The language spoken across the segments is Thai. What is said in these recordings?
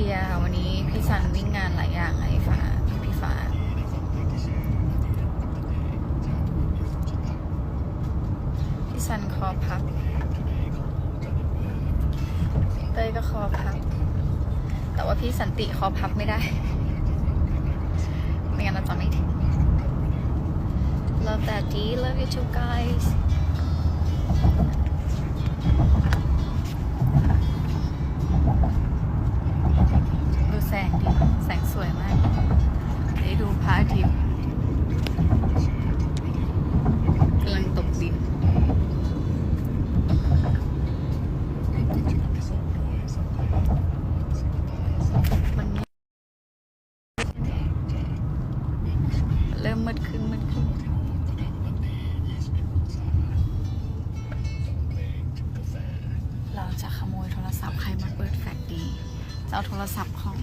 ียค่ะวันนี้พี่ซันวิ่งงานหลายอย่างไอ้ฟ้าพี่ฟ้าพี่ซันคอพับเต้ยก็คอพับ แต่ว่าพี่สันติคอพับไม่ได้ ไม่งั้นเราจะไม่ถึง Love that D love you too guys แสงสวยมากได้ดูพระอาทิตย์กำลังตกดินมันเริ่มมืดขึ้นมืดขึ้นเราจะขโมยโทรศัพท์ใครมาเปิดแฟลชดีจะเอาโทรศัพท์ของ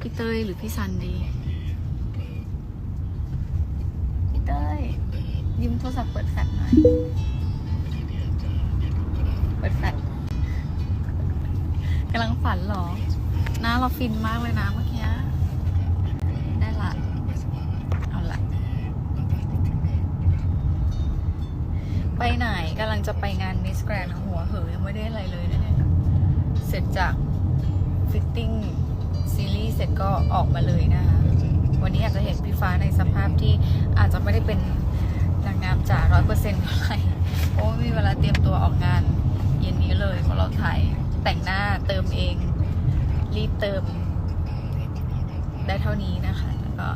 พี่เต้ยหรือพี่ซันดี พี่เต้ยยืมโทรศัพท์เปิดแฟลชหน่อย เปิดแฟลชกำลังฝันเหรอ หน้าเราฟินมากเลยนะเมื่อกี้ ได้ละ เอาละ ไปไหนกำลังจะไปงานมิสแกรนหัวเหอยังไม่ได้อะไรเลยนะเนี่ย เสร็จจากฟิตติ้ง เสร็จก็ออกมาเลยนะคะ วันนี้อาจจะเห็นพี่ฟ้าในสภาพที่อาจจะไม่ได้เป็นนางงามจ๋าร้อยเปอร์เซ็นต์เท่าไหร่เพราะว่ามีเวลาเตรียมตัวออกงาน เย็นนี้เลยเพราะเราถ่ายแต่งหน้าเติมเอง รีบเติม ได้เท่านี้นะคะแล้วก็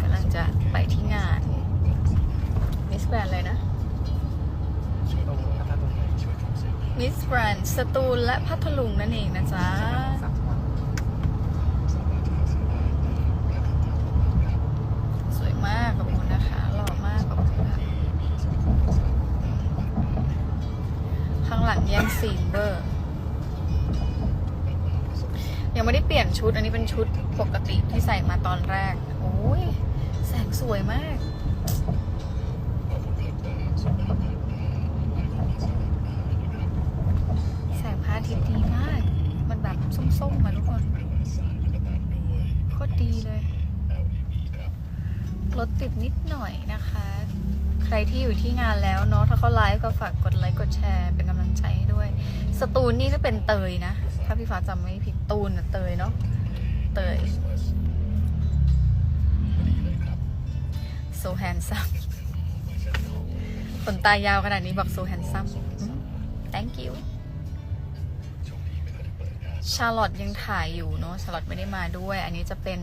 กำลังจะไปที่งานมิสแกรนเลยนะตรงพัทลุงมิสแกรนสตูลและพัทลุงนั่นเองนะจ๊ะ สามวัน สวยมากขอบคุณนะคะหล่อมากขอบคุณค่ะ ข้างหลังเบอร์ยังไม่ได้เปลี่ยนชุด อันนี้เป็นชุดปกติที่ใส่มาตอนแรก โอ้ย แสงสวยมาก แสงพระอาทิตย์ดีมาก มันแบบส้มๆมาทุกคนโคตรดีเลย รถติดนิดหน่อยนะคะ ใครที่อยู่ที่งานแล้วเนาะถ้าเขาไลฟ์ก็ฝากกดไลค์กดแชร์เป็นกำลังใจให้ด้วย สตูลนี่ก็เป็นเตยนะ ถ้าพี่ฟ้าจำไม่ผิดตูนน่ะเตยเนาะเตย so handsome ขนตายาวขนาดนี้บอก so handsome อืม thank you ชาร์ลอตยังถ่ายอยู่เนาะชาร์ลอตไม่ได้มาด้วย อันนี้จะเป็น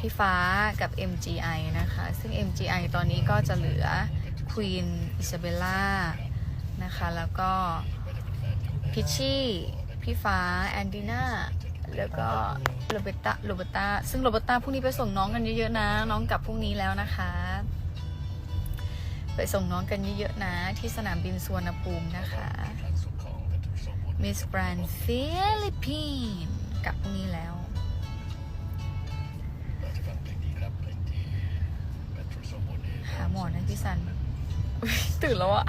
พี่ฟ้ากับ MGI นะคะ ซึ่ง MGI ตอนนี้ก็จะเหลือ Queen Isabella นะคะ แล้วก็พิชชี่พี่ฟ้าแอนดิน่าแล้วก็โรเบต้าโรเบต้าซึ่งโรเบต้าพรุ่งนี้ไปส่งน้องกันเยอะๆนะ น้องกลับพรุ่งนี้แล้วนะคะ ไปส่งน้องกันเยอะๆนะ ที่สนามบินสุวรรณภูมินะคะมิสแกรนด์ฟิลิปปิ ตื่นแล้วอะ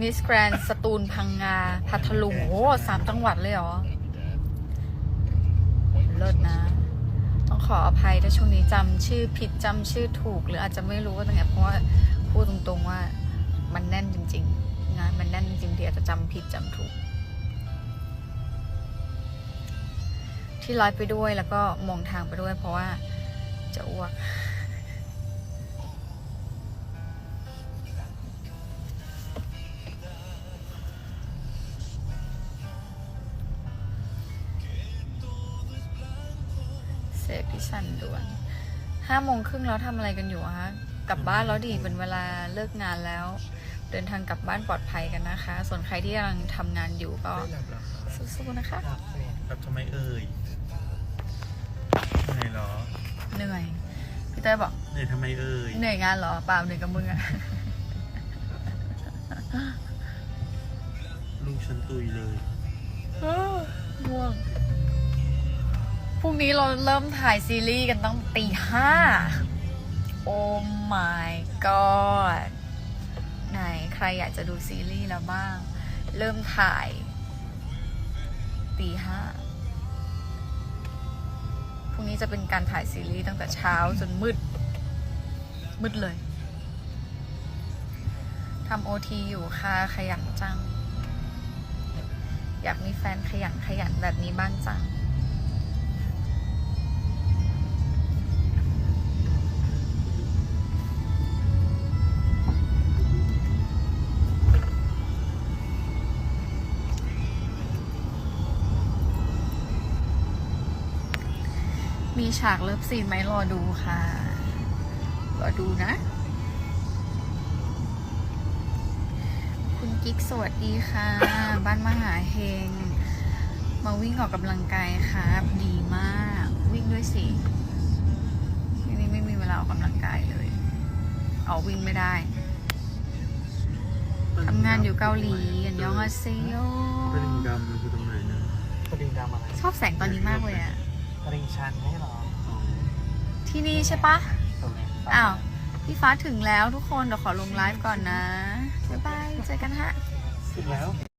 มิสแกรนสตูลพังงาพัทลุงโอ้สามจังหวัดเลยเหรอ เลิศนะ ต้องขออภัยถ้าช่วงนี้จำชื่อผิดจำชื่อถูก หรืออาจจะไม่รู้ว่าตั้งไงเพราะว่าพูดตรงๆว่ามันแน่นจริงๆงานมันแน่นจริงๆที่อาจจะจำผิดจำถูก ที่ไลฟ์ไปด้วยแล้วก็มองทางไปด้วย เพราะว่าจะอ้วก ฟพิชันด่วนห้าโมงครึ่งแล้วทำอะไรกันอยู่อะคะกลับบ้านแล้วดีเป็นเวลาเลิกงานแล้ว เดินทางกลับบ้านปลอดภัยกันนะคะ ส่วนใครที่กำลังทำงานอยู่ก็ได้รับแล้วครับสู้ๆนะคะ แบบทำไมเอ่ยเหนื่อยเหรอเหนื่อยพี่เต้ยบอกเหนื่อยทำไมเอ่ยเหนื่อยงานเหรอเปล่าเหนื่อยกับมึงอะ ลูกฉันตุยเลย ง่วง พรุ่งนี้เราเริ่มถ่ายซีรีส์กันตั้งตีห้า โอ้ my god ไหนใครอยากจะดูซีรีส์แล้วบ้าง เริ่มถ่ายตีตีห้าพรุ่งนี้จะเป็นการถ่ายซีรีส์ตั้งแต่เช้าจนมืด มืดเลยทำโอทีอยู่ค่ะขยันจัง อยากมีแฟนขยันขยันแบบนี้บ้างจัง มีฉากเลิฟซีนไหมรอดูค่ะ รอดูนะ คุณกิ๊กสวัสดีค่ะ บ้านมหาเฮง มาวิ่งออกกำลังกายครับ ดีมาก วิ่งด้วยสิที่นี่ไม่มีเวลาออกกำลังกายเลย เอาวิ่งไม่ได้ทำงานอยู่เกาหลีอันยองอาเซโยตลิงดำมันคือตรงไหนนะตริงดำอะไร ชอบแสงตอนนี้มากเลยอะต ริงชันไม่หรออ๋อที่นี่ใช่ปะตรงนี้อ้าว พี่ฟ้าถึงแล้วทุกคน เดี๋ยวขอลงไลฟ์ก่อนนะ บ๊ายบาย เจอกันฮะ ถึงแล้ว